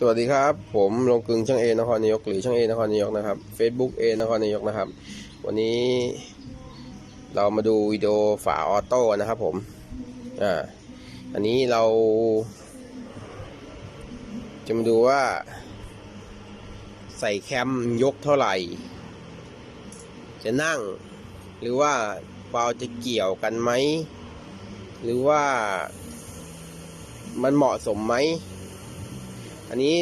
สวัสดีครับ ผมลงกึงช่างเอนครนายกหรือช่างเอนครนายกนะครับ Facebook เอนครนายกนะครับ วันนี้เรามาดูวิดีโอฝาออโต้นะครับผมอ่าอันนี้เรา จะมาดูว่า ใส่แคมยกเท่าไหร่ จะนั่ง หรือว่าเปล่าจะเกี่ยวกันไหม หรือว่ามันเหมาะสมไหม อันนี้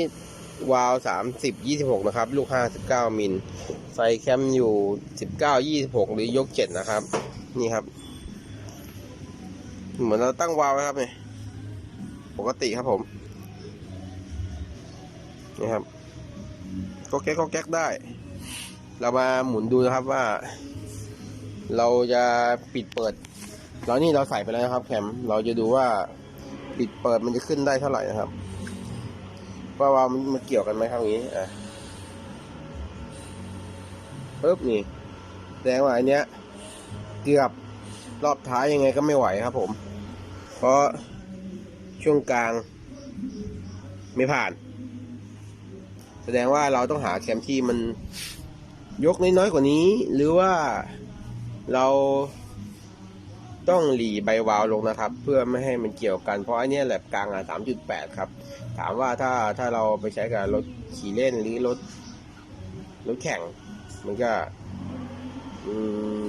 วาล์วสามสิบยี่สิบหกนะครับ ลูกห้าสิบเก้ามิลใส่แคมอยู่สิบเก้ายี่สิบหกหรือยกเจ็ดนะครับ นี่ครับ เหมือนเราตั้งวาล์วไว้ครับเนี่ยปกติครับผม นี่ครับ ก็แก๊กก็แก๊กได้ เรามาหมุนดูนะครับว่า เราจะปิดเปิดแล้วนี่เราใส่ไปแล้วนะครับแคม เราจะดูว่าปิดเปิดมันจะขึ้นได้เท่าไหร่นะครับ ว่าว่ามันมันเกี่ยวกันไหมครับงนี้อะปึ๊บนี่แสดงว่าอันเนี้ย เกือบรอบท้ายยังไงก็ไม่ไหวครับผม เพราะช่วงกลาง ไม่ผ่าน แสดงว่าเราต้องหาแคมที่มันยกน้อยๆกว่านี้ หรือว่าเรา ต้องหลีใบวาวลงนะครับ เพื่อไม่ให้มันเกี่ยวกันเพราะอันนี้แหลบกลางอะ3.8ครับ ถามว่าถ้าถ้าเราไปใช้กับรถขี่เล่นหรือรถรถแข่ง มันก็ อืม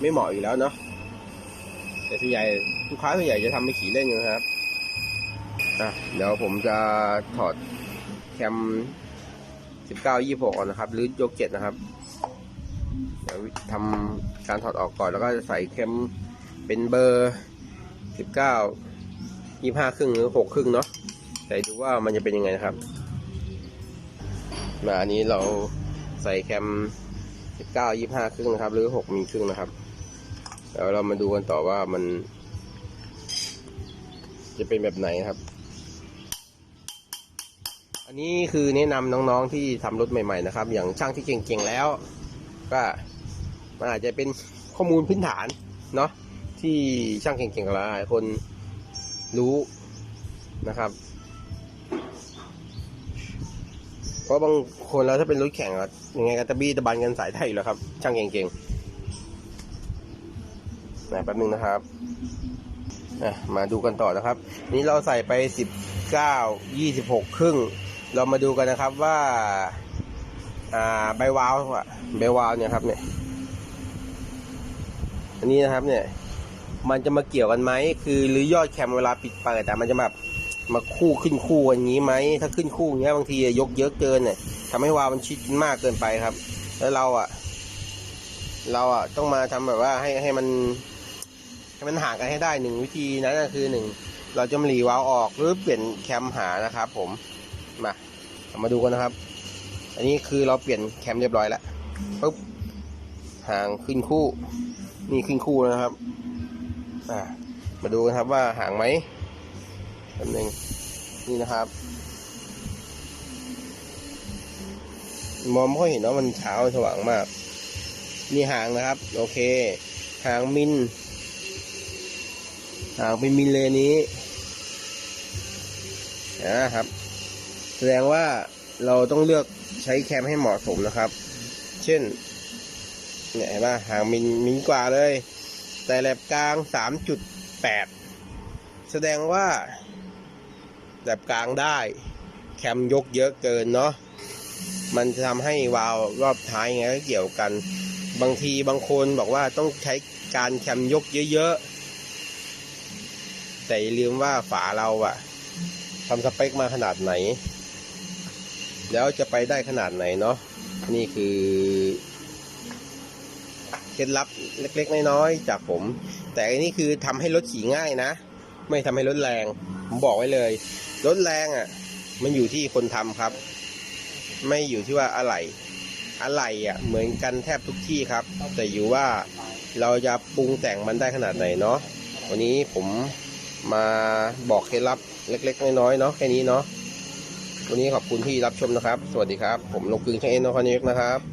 ไม่เหมาะอยู่แล้วเนาะแต่ส่วนใหญ่ลูกค้าส่วนใหญ่จะทำไปขี่เล่นนะครับอะเดี๋ยวผมจะถอดแคม19 26ก่อนนะครับ หรือยก7นะครับเดี๋ยวทำการถอดออกก่อนแล้วก็จะใส่แคม เป็นเบอร์19 25ครึ่งหรือ6ครึ่งเนาะใส่ดูว่ามันจะเป็นยังไงนะครับมาอันนี้เราใส่แคม19 25ครึ่งนะครับ หรือ6มีครึ่งนะครับเดี๋ยวเรามาดูกันต่อว่ามัน จะเป็นแบบไหนครับ อันนี้คือแนะนำน้องๆที่ทำรถใหม่ ๆ นะครับ อย่างช่างที่เก่งๆแล้ว ก็มันอาจจะเป็นข้อมูลพื้นฐานเนาะ ที่ช่างเก่งๆหลายคนรู้นะครับ เพราะบางคนแล้วถ้าเป็นรถแข่งอะยังไงก็ตะบี้ตะบันกันสายไทยอยู่แล้วครับ ช่างเก่งๆนะแป๊บนึงนะครับมาดูกันต่อนะครับ นี่เราใส่ไปสิบเก้ายี่สิบหกครึ่ง เรามาดูกันนะครับว่าใบวาวอะใบวาวเนี่ยครับเนี่ย อันนี้นะครับเนี่ย มันจะมาเกี่ยวกันไหมคือหรือยอดแคมเวลาปิดเปิดแต่มันจะแบบมาคู่ขึ้นคู่กันอย่างนี้ไหมถ้าขึ้นคู่อย่างเงี้ยบางทียกเยอะเกินเนี่ยทำให้วาล์วมันชิดมากเกินไปครับ แล้วเราอะ เราอะต้องมาทำแบบว่าให้ให้มัน ให้มันห่างกันให้ได้หนึ่งวิธีนั้นก็คือหนึ่งเราจะมาหลีวาล์วออกหรือเปลี่ยนแคมหานะครับ ผมมาเามาดูกันนะครับ อันนี้คือเราเปลี่ยนแคมเรียบร้อยแล้วปุ๊บห่างขึ้นคู่ นี่ขึ้นคู่นะครับ อ่ามาดูกันครับว่าห่างไหมแป๊บนึงนี่นะครับ มองไม่ค่อยเห็นว่าะมันเช้าสว่างมากนี่ห่างนะครับ โอเคห่างมิลห่างเป็นมิลเลยนี้นะครับ แสดงว่าเราต้องเลือกใช้แคมให้เหมาะสมนะครับ เช่นเนี่ยเห็นป่ะห่างมิลมิลกว่าเลย แต่แหลบกลางสามจุดแปดแสดงว่าแหลบกลางได้ แคมยกเยอะเกินเนาะมันจะทำให้วาล์วรอบท้ายไงก็เกี่ยวกัน บางทีบางคนบอกว่าต้องใช้การแคมยกเยอะๆ แต่อย่าลืมว่าฝาเราอะทำสเปคมาขนาดไหน แล้วจะไปได้ขนาดไหนเนาะนี่คือ เคล็ดลับเล็กๆน้อยๆจากผม แต่อันนี้คือทำให้รถขี่ง่ายนะ ไม่ทำให้รถแรง ผมบอกไว้เลย รถแรงอะ มันอยู่ที่คนทำครับ ไม่อยู่ที่ว่าอะไรอะไรอะ เหมือนกันแทบทุกที่ครับ แต่อยู่ว่าเราจะปรุงแต่งมันได้ขนาดไหนเนาะวันนี้ผมมาบอกเคล็ดลับเล็ก ๆ น้อยๆเนาะแค่นี้เนาะวันนี้ขอบคุณที่รับชมนะครับ สวัสดีครับ ผมลงกึงช่างเอ็นนครนายกนะครับ